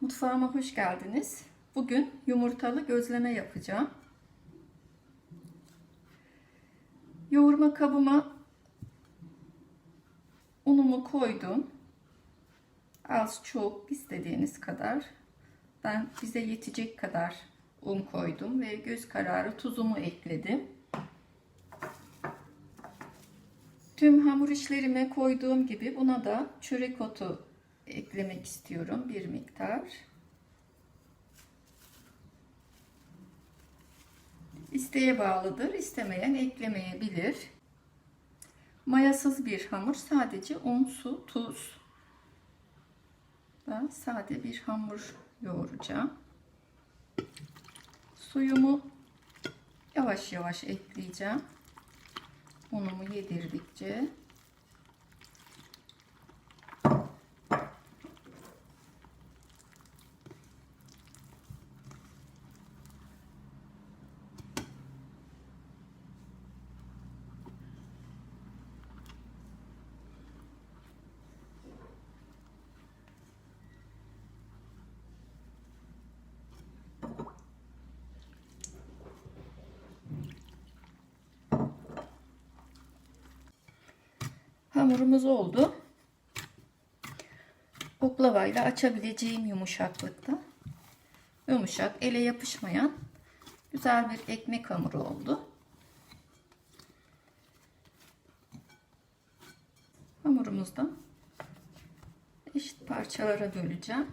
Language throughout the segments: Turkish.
Mutfağıma hoş geldiniz. Bugün yumurtalı gözleme yapacağım. Yoğurma kabıma unumu koydum. Az çok istediğiniz kadar. Ben bize yetecek kadar un koydum ve göz kararı tuzumu ekledim. Tüm hamur işlerime koyduğum gibi buna da çörek otu eklemek istiyorum bir miktar. İsteğe bağlıdır. İstemeyen eklemeyebilir. Mayasız bir hamur. Sadece un, su, tuz. Ben sade bir hamur yoğuracağım. Suyumu yavaş yavaş ekleyeceğim. Unumu yedirdikçe. Hamurumuz oldu. Oklavayla açabileceğim yumuşaklıkta. Yumuşak, ele yapışmayan güzel bir ekmek hamuru oldu. Hamurumuzdan eşit parçalara böleceğim.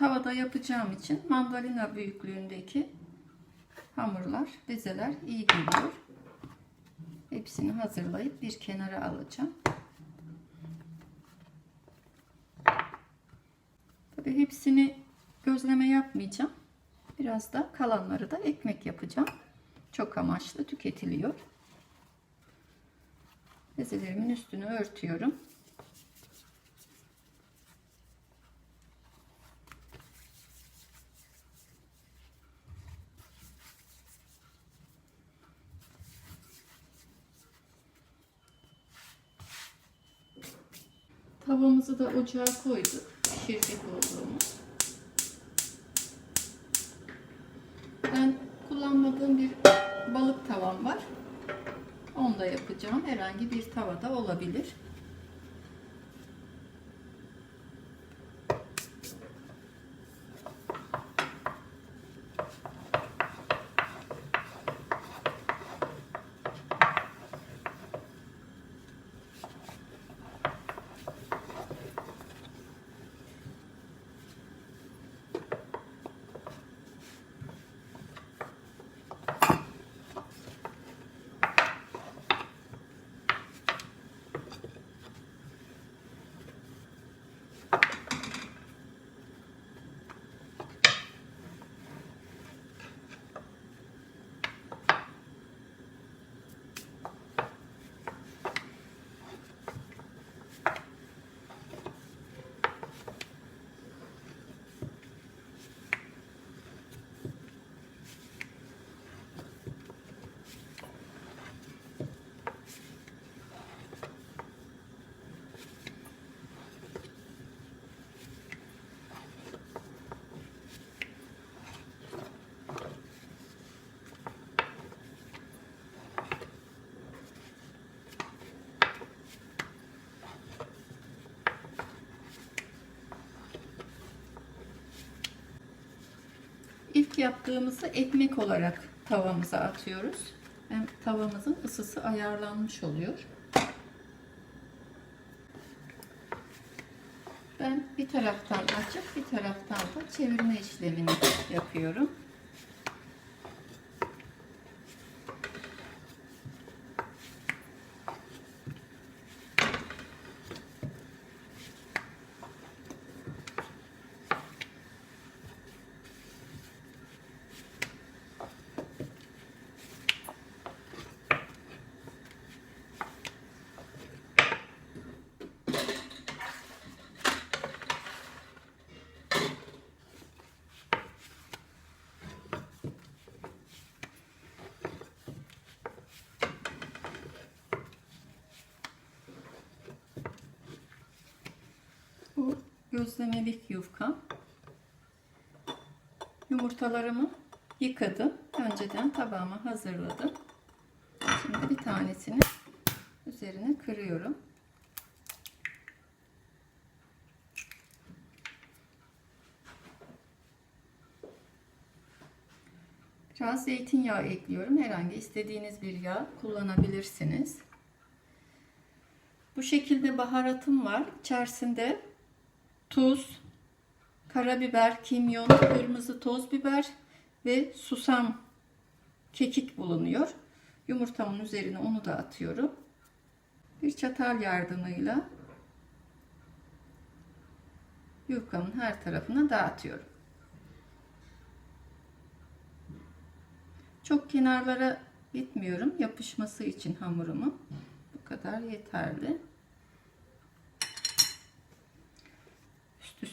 Tavada yapacağım için mandalina büyüklüğündeki hamurlar, bezeler iyi geliyor. Hepsini hazırlayıp bir kenara alacağım. Tabii hepsini gözleme yapmayacağım. Biraz da kalanları da ekmek yapacağım. Çok amaçlı tüketiliyor. Bezelerimin üstünü örtüyorum. Tavamızı da ocağa koyduk. Pişirecek olduğumuz. Ben kullanmadığım bir balık tavam var. Onda yapacağım. Herhangi bir tavada olabilir. Yaptığımızı ekmek olarak tavamıza atıyoruz. Hem tavamızın ısısı ayarlanmış oluyor. Ben bir taraftan açıp bir taraftan da çevirme işlemini yapıyorum. Gözlemelik yufka. Yumurtalarımı yıkadım. Önceden tabağıma hazırladım. Şimdi bir tanesini üzerine kırıyorum. Biraz zeytinyağı ekliyorum. Herhangi istediğiniz bir yağ kullanabilirsiniz. Bu şekilde baharatım var. İçerisinde tuz, karabiber, kimyon, kırmızı toz biber ve susam kekik bulunuyor. Yumurtamın üzerine onu da atıyorum. Bir çatal yardımıyla yufkamın her tarafına dağıtıyorum. Çok kenarlara gitmiyorum yapışması için hamurumu. Bu kadar yeterli.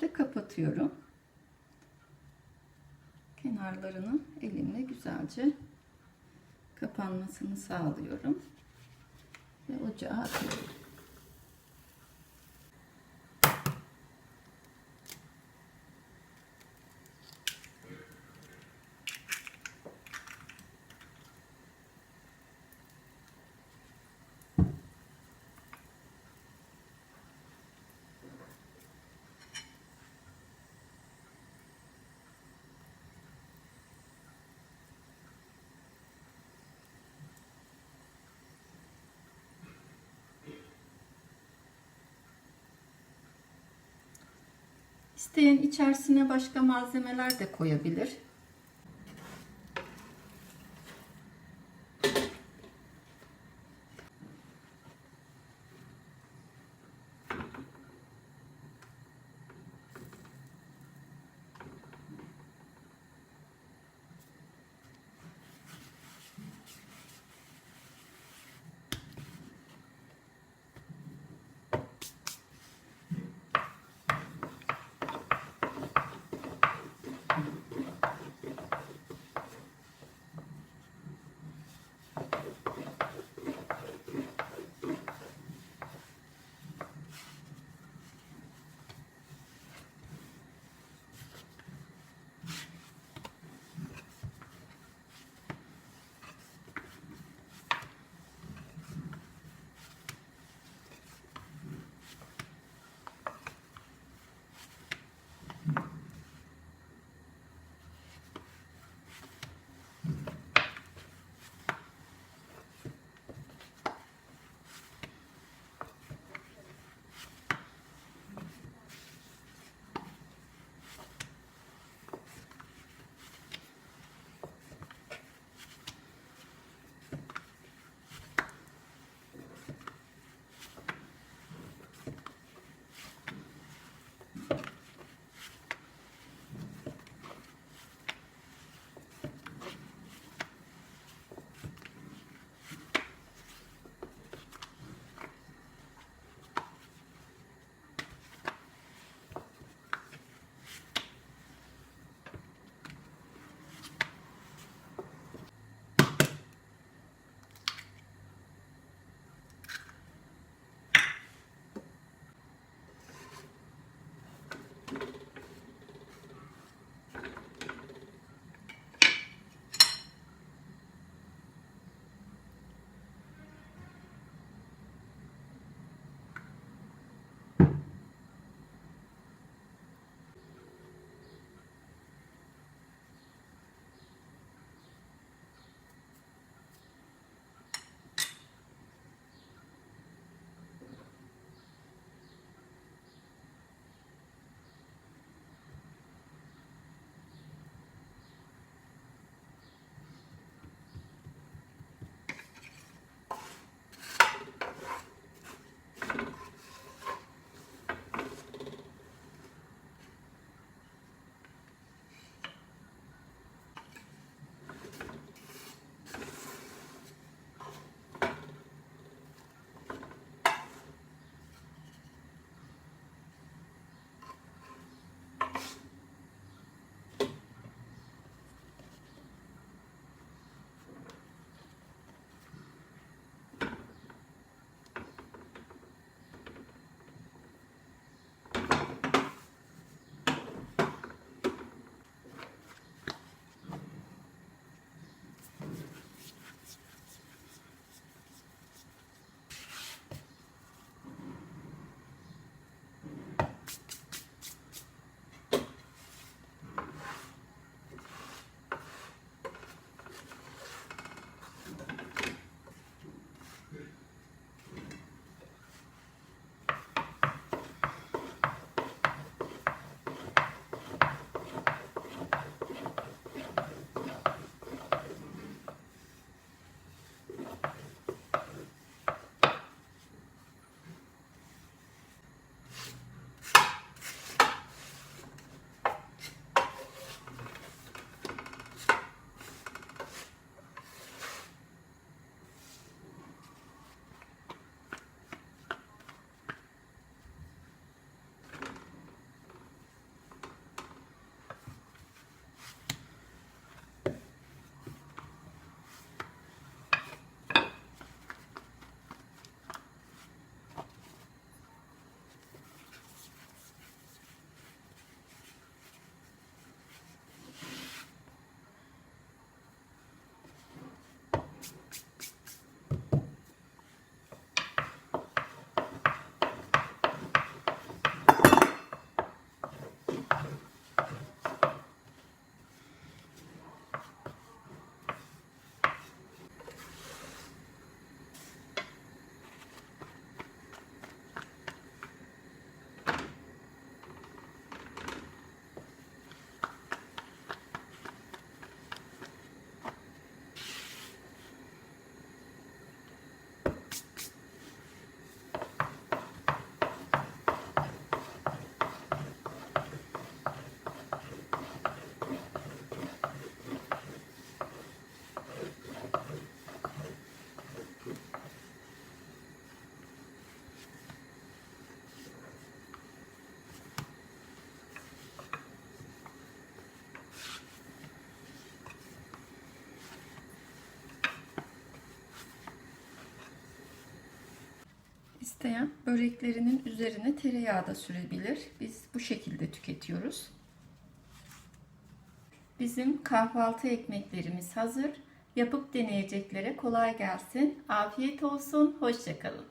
Üste kapatıyorum. Kenarlarını elimle güzelce kapanmasını sağlıyorum. Ve ocağa atıyorum. İsteyen içerisine başka malzemeler de koyabilir. İsteyen böreklerinin üzerine tereyağı da sürebilir. Biz bu şekilde tüketiyoruz. Bizim kahvaltı ekmeklerimiz hazır. Yapıp deneyeceklere kolay gelsin. Afiyet olsun. Hoşçakalın.